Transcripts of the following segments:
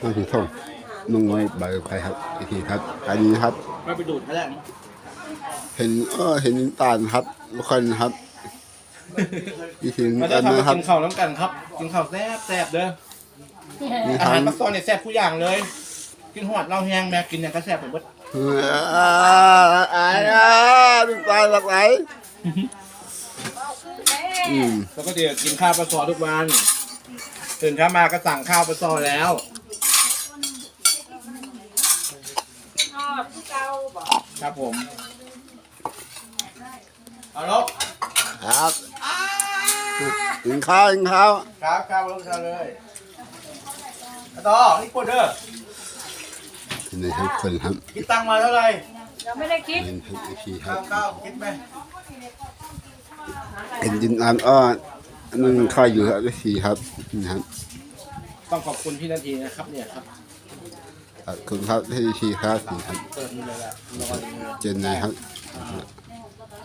ต้องถึงท่องนุ่งน้อยใบไปครับอีกทีครับ อันนี้ครับไม่ไปดูดเขาแหละเห็นเออเห็นน้ำตาลครับทุกคนครับอีกทีมาอัได้นทำนะมาครับกินข้าวน้ำกันครับกินข้าวแซ่บแซ่บเด้อมีอาทั้หางรปักซอยเนี่ยแซ่บทุกอย่างเลย กินหอดเหล้าแห้งแม่กินอย่างก็แซ่บผมเบิดเอออ่าอ่าอ่าน้ำตาลหลากหลายอืมแล้วก็เดี๋ยวกินข้าวปลาซอทุกวันตื่นเช้ามาก็สั่งข้าวปลาซอแล้ว ชอบที่เก่าบอก ครับผม เอาลบครับกินข้าวกินข้าวครับครับลบชาเลยอะต่อนี่กดเด้อนี่ครับคนครับคิดตังค์มาเท่าไหร่ Dạ, ยังไม่ได้คิดเห็นครับอีกทีคข้ารัวบข้าวคิดไปเห็นดินอันอ้อนึ่งข้าวอยู่ครับอีกทีครับนี่ครับต้องขอบคุณพี่นาทีนะครับเนี่ยครับขอบ คุณครับที่ทีครับนี่ครับเปิดนี่เลยแหละรอดีเลยเจนนายครับ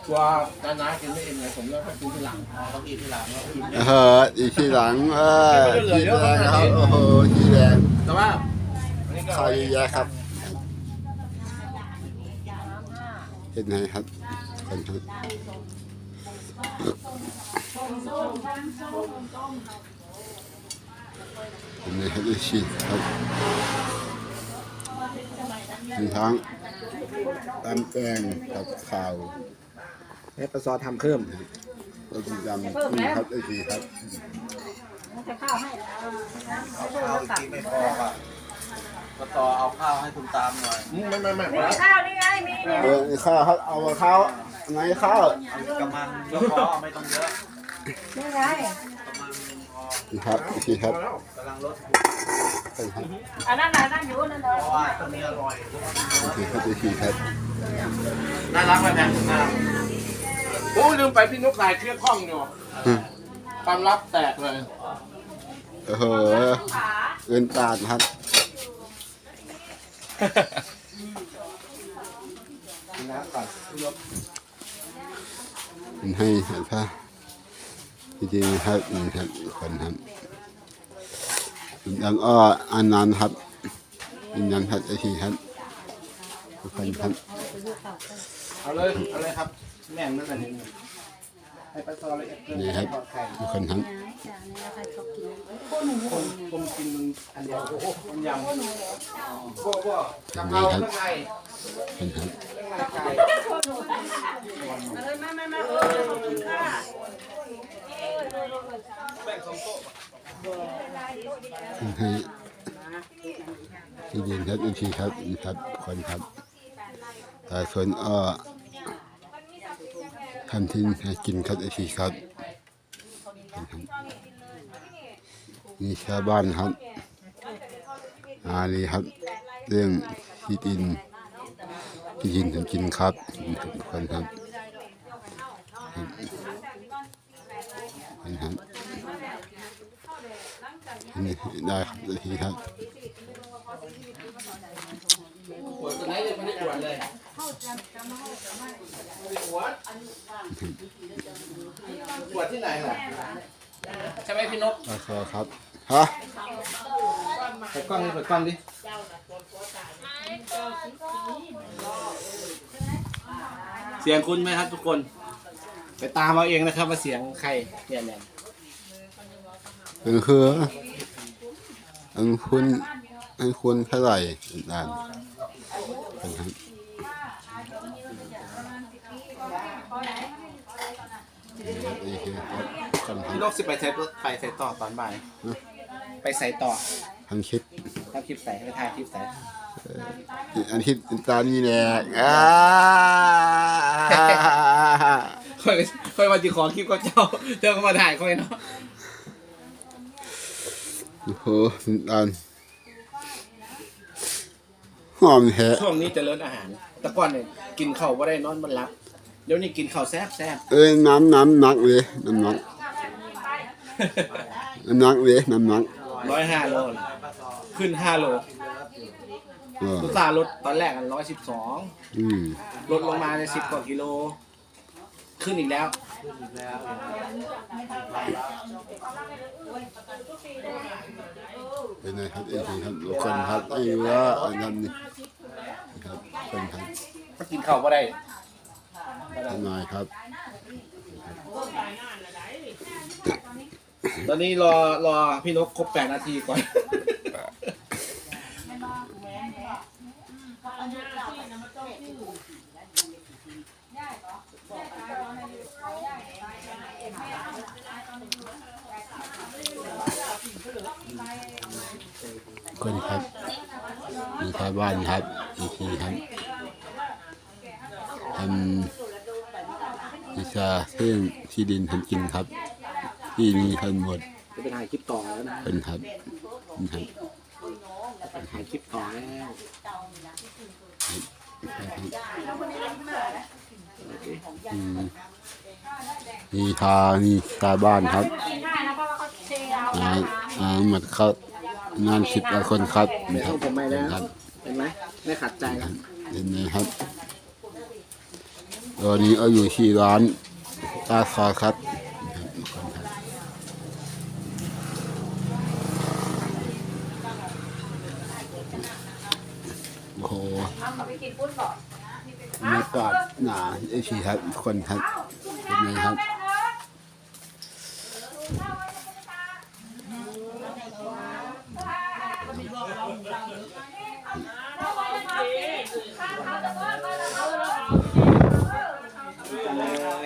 ตัวน้าน้ากินไม่เองเลยผมก็กินที่หลังเขากินที่หลังแล้วกินเอออีกที่หลังเออที่แดงครับโอ้โหที่แดงแต่ว่าข้าวเยอะแยะครับเห็นไหมครับคนครับเห็นไหมครับอีกทีครับ มีทั้งตำแกงกับข้าวให้ปลาซอทำเพิ่มต้มยำนี่ครับอีกทีครับมันจะข้าวให้ข้าวกินไม่พออะปลาซอเอาข้าวให้คุณตามหน่อยไม่ไม่ไม่มีข้าวนี่ไงมีเนี่ยเออนี่ข้าวครับเอาข้าวไหนข้าวกำมังก็พอไม่ต้องเยอะนี่ไงนี่ครับอีกทีครับกำลังลดคนครับ อันนั้นน่ะนั่นอยู่นั่นเลยเพราะว่าตรงนี้อร่อยอีกทีครับอีกทีครับน่ารักไหมแพงน่ารักโอ้ยลืมไปพี่นุ๊กสายเครื่องข้องอยู่อืมความลับแตกเลยโอ้โหเกินตาดครับกินน้ำก่อนพี่นุ๊กมันให้เห็นปะจริงๆนะครับนี่ครับคนครับ ยังอ้ออันนั้นครับอันนั้นครับไอทีครับทุกคนครับเอาเลยเอาเลยครับแม่งนั่นแหละนี่ให้ปลาซอเลยเอ็ดเกินนี่ครับทอดไข่ทุกคนครับผมผมกินมันอันเดียวโอ้โหมันยำโบ้โบ้กะเพราเครื่องในคนครับเครื่องในไก่มาเลยมามามาเออขอบคุณค่ะแบ่งสองโต๊ะ ให้ที่ยินครับอีกทีครับนี่ครับคนครับแต่ส่วนอ้อทำทิ้งให้กินครับอีกทีครับครับนี่ชาวบ้านครับอาลีครับ เรื่องที่ดินที่ยินทำกินครับคนครับครับ นี่ได้ครับนาทีครับปวดตัวไหนเลยไม่ได้ปวดเลยปวดปวดที่ไหนล่ะใช่ไหมพี่นกราคาครับฮะเปิดกล้องดิเปิดกล้องดิเสียงคุณไหมครับทุกคน ไปตามเอาเองนะครับว่าเสียงใครเนี่ยเนี่ยอันคือ อันคุณอันคุณเท่าไหร่ด่านครับนี่คือครับคนคพี่นรับกสิไปใส่ไปใส่ต่อตอนบ่าย ไปใส่ต่อทำคลิปทำคลิปใส่ไปถ่ายคลิปใส่ อันคลิปตานี่แหละอ่าค่อยค่อยมาจีขอคลิปกับเจ้า เจ้าก็มาถ่ายค่อยเนาะ โอ้โหด่านหอมแท้ช่วงนี้เจริญอาหาร แต่ก่อนเนี่ยกินข้าวว่าได้นอนมันรับเดี๋ยวนี้กินข้าวแซ่บแซ่บเอ้ยน้ำน้ำหนักเลยน้ำหนักน้ำหนักเลยน้ำหนักร้อยห้าโลขึ้นห้าโลเออตุตาร์ลดตอนแรกอันร้อยสิบสองอืมลดลงมาในสิบกว่ากิโล ขึ้นอีกแล้ว ขึ้นอีกแล้วเห็นไหมเป็นไงครับเอฟซีครับทุกคนครับไอ้ว่าอันนั้นนี่ครับคนครับมันกินข้าวก็ได้ทนายครับ ตอนนี้รอรอพี่นกครบแปดนาทีก่อน คนครับมีชาวบ้านครับอีกทีครับทำวิชาเรื่องที่ดินทำกินครับ ที่มีทั้งหมดจะไปถ่ายคลิปต่อแล้วนะเป็นครับนี่ครับไปถ่ายคลิปต่อแล้วอืมมีทามีชาวบ้านครับ กินได้นะเพราะว่าเขาเทเอาอ่าอ่าหมดครับงานสิบกว่าคนครับไม่ครัเอาผมไม่แล้วครับเห็นไหมไม่ขัดใจแล้ว เห็นไหมครับ ตอนนี้เอาอยู่ที่ร้านตาคาครับโอ้โหเอาเขาไปกินปุ้นก่อนมีกาดหนาไอชีครับคนครับ เป็นไงครับ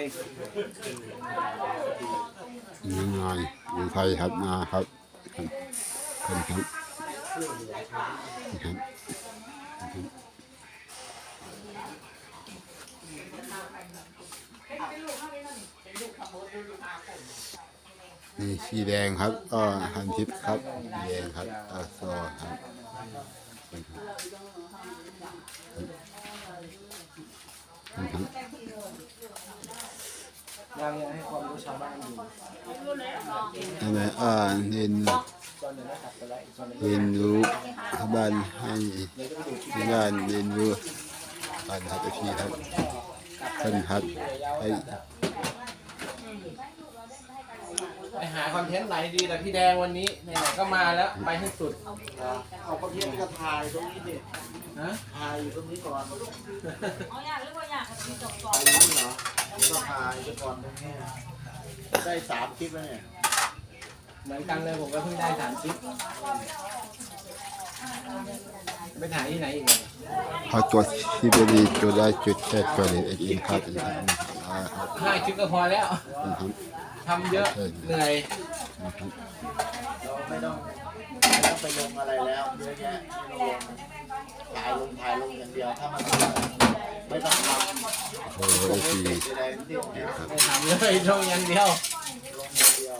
ยังไงยังไทยครับนาครับคนครับครับนี่สีแดงครับก็หันทิพย์ครับสีแดงครับอาซอครับครับ ยังยังให้ความรู้ชาวบ้านอยู่อันไหนอ่าเรียนตอนหนึ่งนะครับไปแล้วอีกตอนหนึงเรียนรู้บ้านให้ที่บ้านเรียนรู้การทับทีครับท่านครับให้ไปหาคอนเทนต์ไหนดีแต่พี่แดงวันนี้ไหนๆก็มาแล้วไปให้สุด เอาคนที่ก็ถ่ายตรงนี้ดิ นะถ่ายอยู่ตรงนี้ก่อนเอาอยากหรือว่าอยากมีจบก่อนถ่ายอยู่นี่เหรอก็ถ่ายไปก่อนตรงนี้ได้สามคลิปแล้วเนี่ย เหมือนกันเลยผมก็เพิ่งได้สามคลิปไปถ่ายที่ไหนอีกเนี่ยพอจดที่บรีจดได้จุดแค่ตัวเล็กเองครับครับห้าคลิปก็พอแล้วครับทำเยอะเหนื่อยเราไม่ต้องไม่ต้องไปลงอะไรแล้วเยอะแยะไม่ต้องลง ถ่ายลงถ่ายลงอย่างเดียวถ้ามันไม่ต้องทำโอ้โหไอซีอะไรที่เนี่ยไม่ทำเลยช่องอย่างเดียวลงอย่างเดียว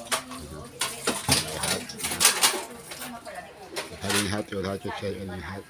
ท่านนี้ครับจุดได้จุดแค่อันนี้ครับ